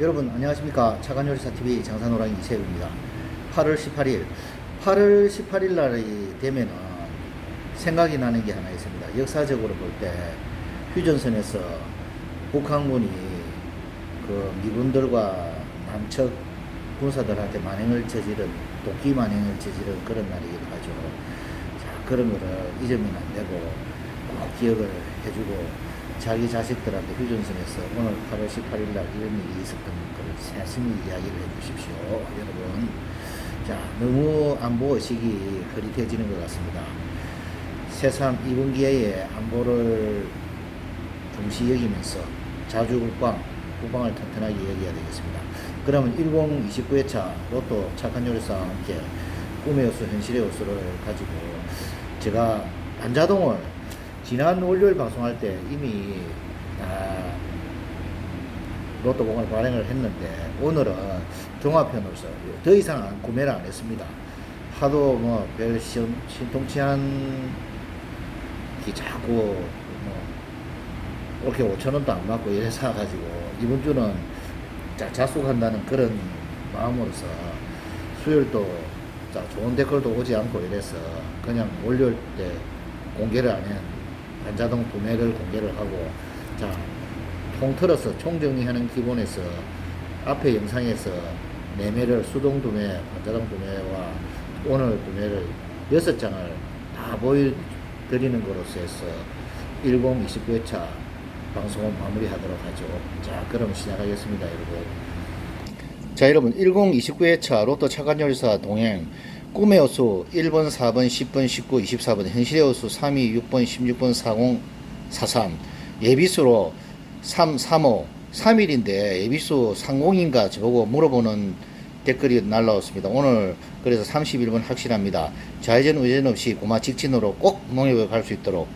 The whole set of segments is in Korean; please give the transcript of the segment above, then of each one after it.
여러분 안녕하십니까? 차관요리사TV 장산호랑이 이세우입니다. 8월 18일 8월 18일 날이 되면은 생각이 나는 게 하나 있습니다. 역사적으로 볼 때 휴전선에서 북한군이 그 미군들과 남측 군사들한테 만행을 저지른 도끼 만행을 저지른 그런 날이기도 하죠. 자 그런 거를 잊으면 안 되고 꼭 기억을 해주고 자기 자식들한테 휴전선에서 오늘 8월 18일 날 이런 일이 있었던 것을 세심히 이야기를 해 주십시오. 여러분. 자, 너무 안보 의식이 흐릿해지는 것 같습니다. 새삼 이번 기회에 안보를 중시 여기면서 자주 국방, 국방을 튼튼하게 여겨야 되겠습니다. 그러면 1029회차 로또 착한 요리사와 함께 꿈의 요소, 현실의 요소를 가지고 제가 반자동을 지난 월요일 방송할 때 이미 아, 로또 공을 발행을 했는데 오늘은 종합편으로서 더 이상 구매를 안 했습니다. 하도 뭐 별 신통치 않은 게 자꾸 뭐 이렇게 5천 원도 안 받고 이래 사가지고 이번 주는 자, 자숙한다는 그런 마음으로서 수요일도 자, 좋은 댓글도 오지 않고 이래서 그냥 월요일 때 공개를 안 해. 반자동 구매를 공개를 하고 자 통틀어서 총정리하는 기본에서 앞에 영상에서 매매를 수동 구매, 반자동 구매와 오늘 구매를 여섯 장을 다 보여드리는 것으로서 해서 1029회차 방송을 마무리하도록 하죠. 자, 그럼 시작하겠습니다, 여러분. 자, 여러분, 1029회차 로또 차관열사 동행 꿈의 호수 1번, 4번, 10번, 19, 24번, 현실의 호수 3, 2, 6번, 16번, 40, 43, 예비수로 3, 3호, 3일인데 예비수 상공인가 저보고 물어보는 댓글이 날라왔습니다. 오늘 그래서 31번 확실합니다. 좌회전 우회전 없이 고마 직진으로 꼭 농협에 갈 수 있도록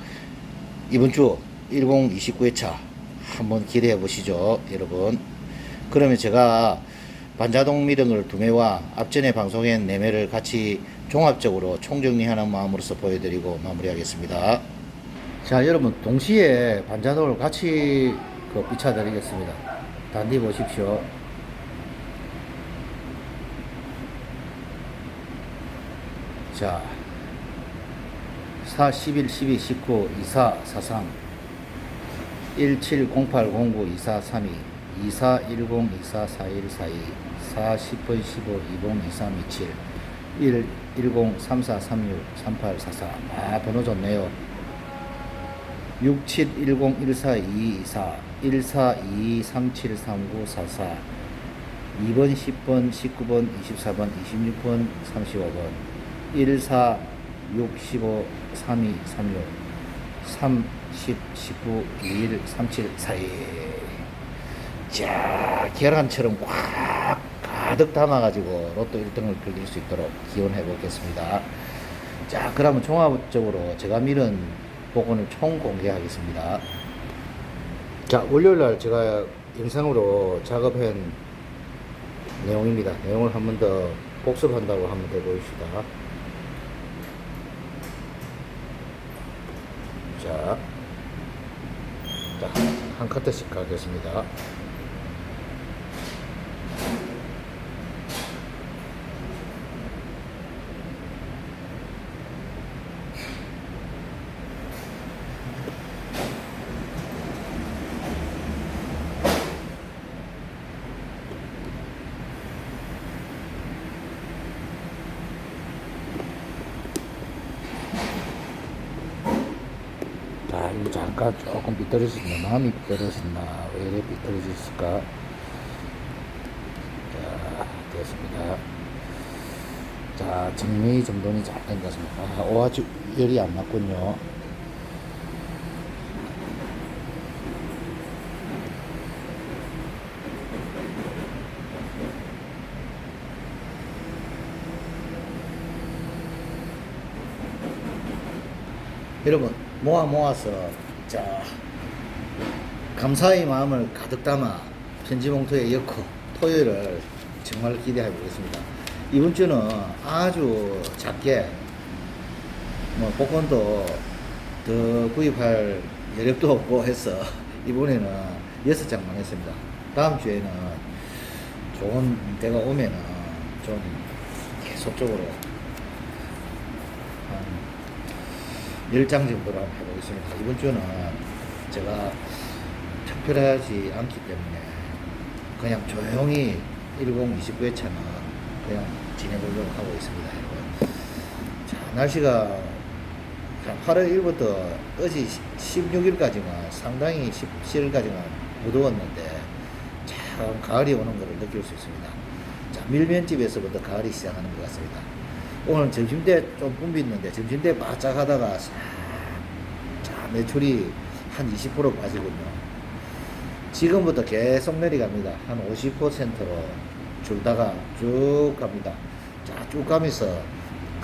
이번 주 1029회차 한번 기대해 보시죠, 여러분. 그러면 제가 반자동 미등을 두 매와 앞전에 방송한 네 매를 같이 종합적으로 총정리하는 마음으로서 보여드리고 마무리하겠습니다. 자, 여러분 동시에 반자동을 같이 그 비춰드리겠습니다. 단디 보십시오. 자, 4, 11, 12, 19, 24, 43, 17, 08, 09, 24, 32, 24, 10, 24, 41, 42, 4, 10번, 15, 20, 23, 27, 1, 10, 34, 36, 38, 44. 아, 번호 좋네요. 6, 7, 10, 14, 2, 24, 14, 2, 37, 39, 44, 2번, 10번, 19번, 24번, 26번, 35번, 1, 4, 6, 15, 32, 36, 3, 10, 19, 21, 37, 42. 자, 계란처럼 꽉 가득 담아가지고 로또 1등을 걸릴 수 있도록 기원해 보겠습니다. 자, 그러면 종합적으로 제가 미는 복원을 총 공개하겠습니다. 자, 월요일 날 제가 영상으로 작업한 내용입니다. 내용을 한 번 더 복습한다고 한번 더 보입시다. 자, 자, 한 카트씩 가겠습니다. 자, 이거 잠깐 조금 삐뚤어졌나? 마음이 삐뚤어졌나? 왜 이래 삐뚤어졌을까? 자, 됐습니다. 자, 정리 정돈이 잘 된 것 같습니다. 아, 오아지 열이 안 났군요. 여러분 모아 모아서 자 감사의 마음을 가득 담아 편지 봉투에 엮고 토요일을 정말 기대해 보겠습니다. 이번 주는 아주 작게 뭐 복권도 더 구입할 여력도 없고 해서 이번에는 여섯 장만 했습니다. 다음 주에는 좋은 때가 오면은 좀 계속적으로 한 10장 정도로 한번 해보겠습니다. 이번 주는 제가 특별하지 않기 때문에 그냥 조용히 1029회차는 그냥 지내보려고 하고 있습니다. 여러분. 자, 날씨가 8월 1일부터 어제 16일까지만 상당히 17일까지만 무더웠는데 참 가을이 오는 것을 느낄 수 있습니다. 자, 밀면집에서부터 가을이 시작하는 것 같습니다. 오늘 점심때 좀 붐비는데 점심때 바짝 하다가 싹, 자, 매출이 한 20% 빠지군요. 지금부터 계속 내려갑니다. 한 50%로 줄다가 쭉 갑니다. 자, 쭉 가면서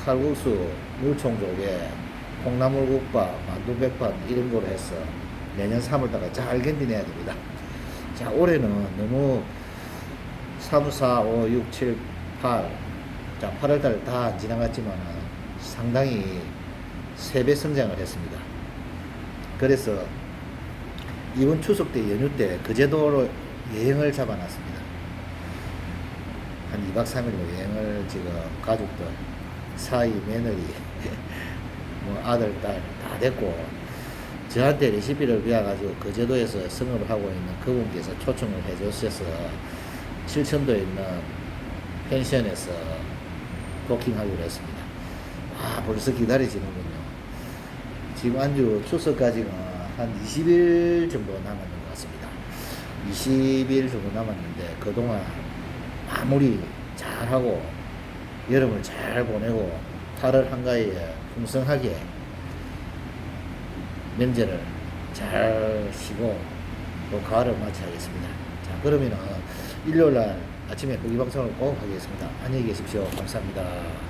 칼국수, 물총조개, 콩나물국밥, 만두백반 이런 거로 해서 내년 3월달에 잘 견디내야 됩니다. 자, 올해는 너무 3, 4, 5, 6, 7, 8, 자, 8월달 다 안 지나갔지만 상당히 3배 성장을 했습니다. 그래서 이번 추석 때 연휴 때그 제도로 여행을 잡아놨습니다. 한 2박 3일로 여행을 지금 가족들, 사위, 며느리, 뭐 아들, 딸 다 됐고 저한테 레시피를 배워가지고 그 제도에서 성업을 하고 있는 그분께서 초청을 해주셔서 칠천도에 있는 펜션에서 도킹하기로 했습니다. 아, 벌써 기다려지는군요. 지금 안주 추석까지는 한 20일 정도 남았는 것 같습니다. 20일 정도 남았는데 그동안 마무리 잘하고 여름을 잘 보내고 8월 한가위에 풍성하게 명절을 잘 쉬고 또 가을을 맞이하겠습니다. 자 그러면은 일요일 날 아침에 고기 방송을 꼭 하겠습니다. 안녕히 계십시오. 감사합니다.